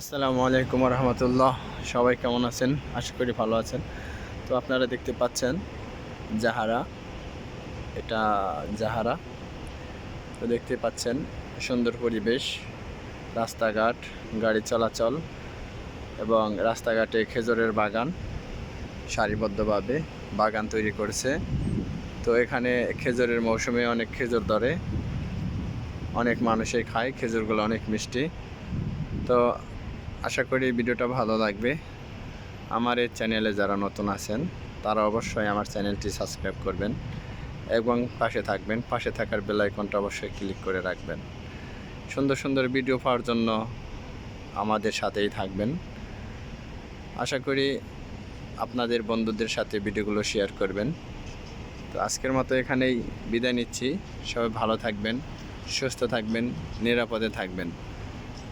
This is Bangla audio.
আসসালামু আলাইকুম রহমতুল্লাহ সবাই কেমন আছেন? আশা করি ভালো আছেন। তো আপনারা দেখতে পাচ্ছেন জাহারা। এটা জাহারা। তো দেখতে পাচ্ছেন সুন্দর পরিবেশ, রাস্তাঘাট, গাড়ি চলাচল এবং রাস্তাঘাটে খেজুরের বাগান সারিবদ্ধভাবে বাগান তৈরি করেছে। তো এখানে খেজুরের মৌসুমে অনেক খেজুর ধরে, অনেক মানুষই খায়, খেজুরগুলো অনেক মিষ্টি। তো আশা করি ভিডিওটা ভালো লাগবে। আমার এই চ্যানেলে যারা নতুন আছেন, তারা অবশ্যই আমার চ্যানেলটি সাবস্ক্রাইব করবেন এবং পাশে থাকবেন। পাশে থাকার বেল আইকনটা অবশ্যই ক্লিক করে রাখবেন। সুন্দর সুন্দর ভিডিও পাওয়ার জন্য আমাদের সাথেই থাকবেন। আশা করি আপনাদের বন্ধুদের সাথে ভিডিওগুলো শেয়ার করবেন। তো আজকের মতো এখানেই বিদায় নিচ্ছি। সবাই ভালো থাকবেন, সুস্থ থাকবেন, নিরাপদে থাকবেন।